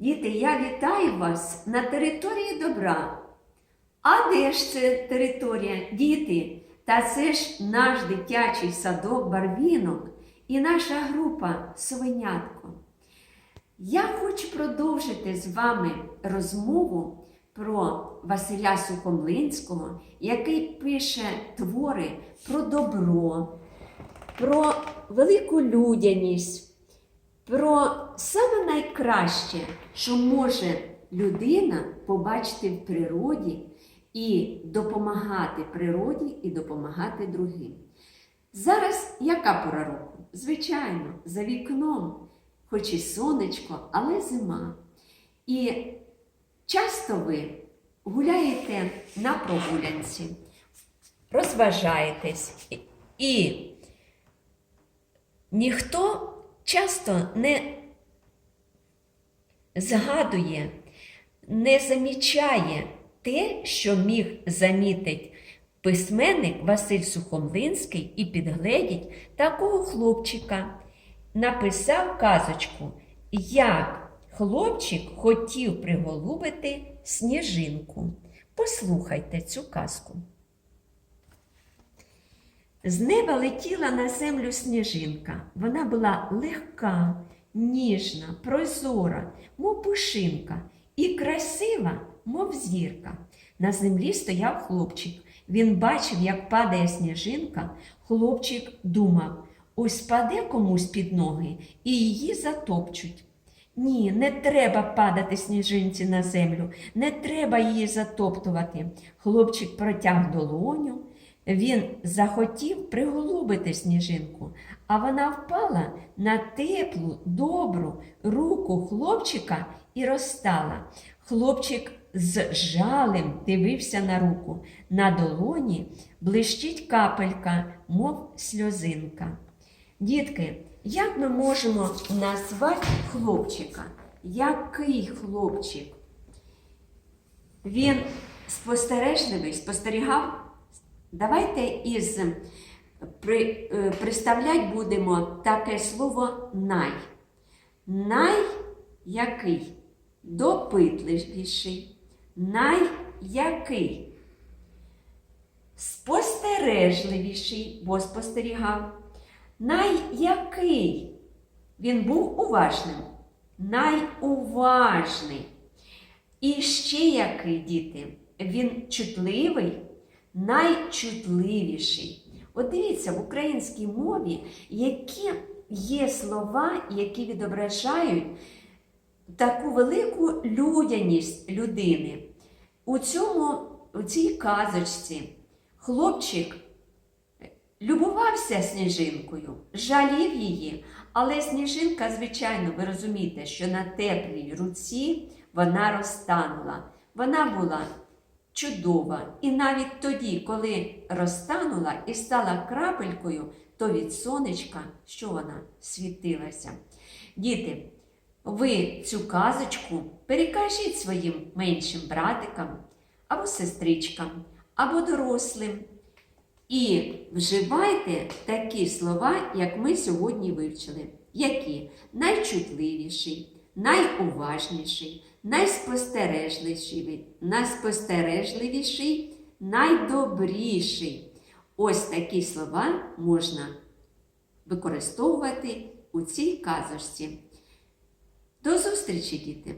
Діти, я вітаю вас на території добра. А де ж це територія, діти? Та це ж наш дитячий садок Барвінок і наша група Совенятко. Я хочу продовжити з вами розмову про Василя Сухомлинського, який пише твори про добро, про велику людяність, про саме найкраще, що може людина побачити в природі і допомагати природі і допомагати другим. Зараз яка пора року? Звичайно, за вікном, хоч і сонечко, але зима. І часто ви гуляєте на прогулянці, розважаєтесь, і- ніхто часто не згадує, не замічає те, що міг замітити письменник Василь Сухомлинський і підгледіть такого хлопчика. Написав казочку, як хлопчик хотів приголубити сніжинку. Послухайте цю казку. З неба летіла на землю сніжинка. Вона була легка, ніжна, прозора, мов пушинка, і красива, мов зірка. На землі стояв хлопчик. Він бачив, як падає сніжинка. Хлопчик думав, ось паде комусь під ноги і її затопчуть. Ні, не треба падати сніжинці на землю, не треба її затоптувати. Хлопчик протяг долоню. Він захотів приголубити сніжинку, а вона впала на теплу, добру руку хлопчика і розтала. Хлопчик з жалем дивився на руку. На долоні блищить капелька, мов сльозинка. Дітки, як ми можемо назвати хлопчика? Який хлопчик? Він спостережливий, спостерігав. Давайте із при, е, представлять будемо таке слово най. Най який? Допитливіший. Най який? Спостережливіший, бо спостерігав. Най який? Він був уважним. Найуважний. І ще який, діти? Він чутливий, найчутливіший. От дивіться, в українській мові, які є слова, які відображають таку велику людяність людини. У, цьому, у цій казочці хлопчик любувався сніжинкою, жалів її, але сніжинка, звичайно, ви розумієте, що на теплій руці вона розтанула. Вона була чудова. І навіть тоді, коли розтанула і стала крапелькою, то від сонечка, що вона світилася. Діти, ви цю казочку перекажіть своїм меншим братикам або сестричкам, або дорослим. І вживайте такі слова, як ми сьогодні вивчили, які найчутливіший, найуважніший, найспостережливіший, найспостережливіший, найдобріший. Ось такі слова можна використовувати у цій казочці. До зустрічі, діти!